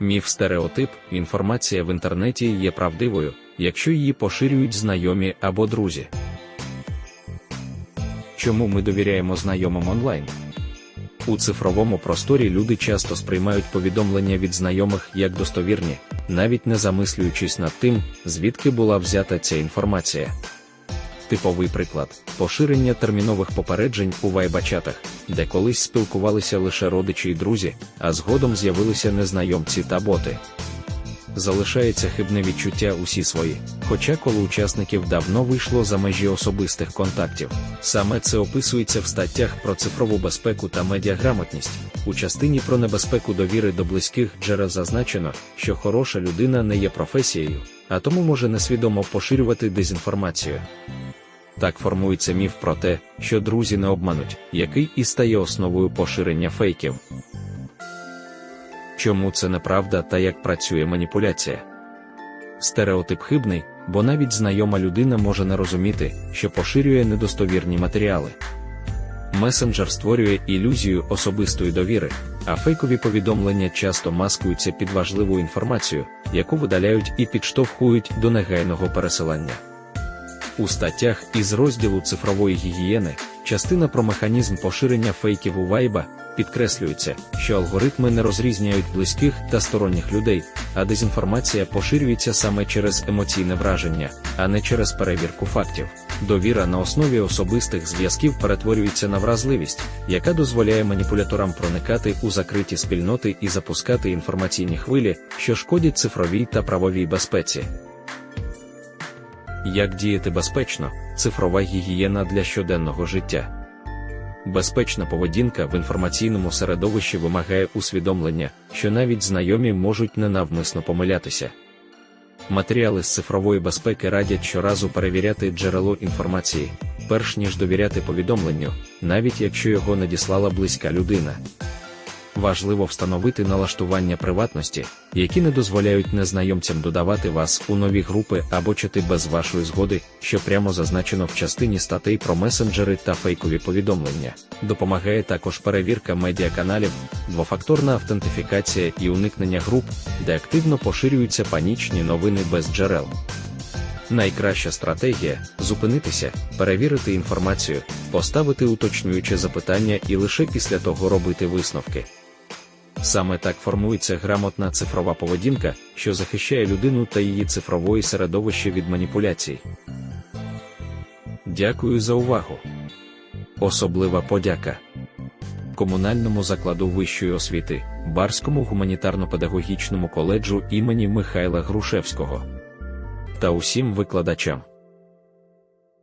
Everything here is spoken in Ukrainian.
Міф стереотип, інформація в інтернеті є правдивою, якщо її поширюють знайомі або друзі. Чому ми довіряємо знайомим онлайн? У цифровому просторі люди часто сприймають повідомлення від знайомих як достовірні, навіть не замислюючись над тим, звідки була взята ця інформація. Типовий приклад поширення термінових попереджень у вайбачатах, де колись спілкувалися лише родичі й друзі, а згодом з'явилися незнайомці та боти. Залишається хибне відчуття усі свої, хоча коло учасників давно вийшло за межі особистих контактів. Саме це описується в статтях про цифрову безпеку та медіаграмотність. У частині про небезпеку довіри до близьких джерел зазначено, що хороша людина не є професією, а тому може несвідомо поширювати дезінформацію. Так формується міф про те, що друзі не обмануть, який і стає основою поширення фейків. Чому це неправда та як працює маніпуляція? Стереотип хибний, бо навіть знайома людина може не розуміти, що поширює недостовірні матеріали. Месенджер створює ілюзію особистої довіри, а фейкові повідомлення часто маскуються під важливу інформацію, яку видаляють і підштовхують до негайного пересилання. У статтях із розділу цифрової гігієни частина про механізм поширення фейків у Вайба підкреслюється, що алгоритми не розрізняють близьких та сторонніх людей, а дезінформація поширюється саме через емоційне враження, а не через перевірку фактів. Довіра на основі особистих зв'язків перетворюється на вразливість, яка дозволяє маніпуляторам проникати у закриті спільноти і запускати інформаційні хвилі, що шкодять цифровій та правовій безпеці. Як діяти безпечно, цифрова гігієна для щоденного життя. Безпечна поведінка в інформаційному середовищі вимагає усвідомлення, що навіть знайомі можуть ненавмисно помилятися. Матеріали з цифрової безпеки радять щоразу перевіряти джерело інформації, перш ніж довіряти повідомленню, навіть якщо його надіслала близька людина. Важливо встановити налаштування приватності, які не дозволяють незнайомцям додавати вас у нові групи або чати без вашої згоди, що прямо зазначено в частині статей про месенджери та фейкові повідомлення. Допомагає також перевірка медіаканалів, двофакторна автентифікація і уникнення груп, де активно поширюються панічні новини без джерел. Найкраща стратегія зупинитися, перевірити інформацію, поставити уточнююче запитання і лише після того робити висновки. Саме так формується грамотна цифрова поведінка, що захищає людину та її цифрової середовище від маніпуляцій. Дякую за увагу. Особлива подяка комунальному закладу вищої освіти, Барському гуманітарно-педагогічному коледжу імені Михайла Грушевського та усім викладачам.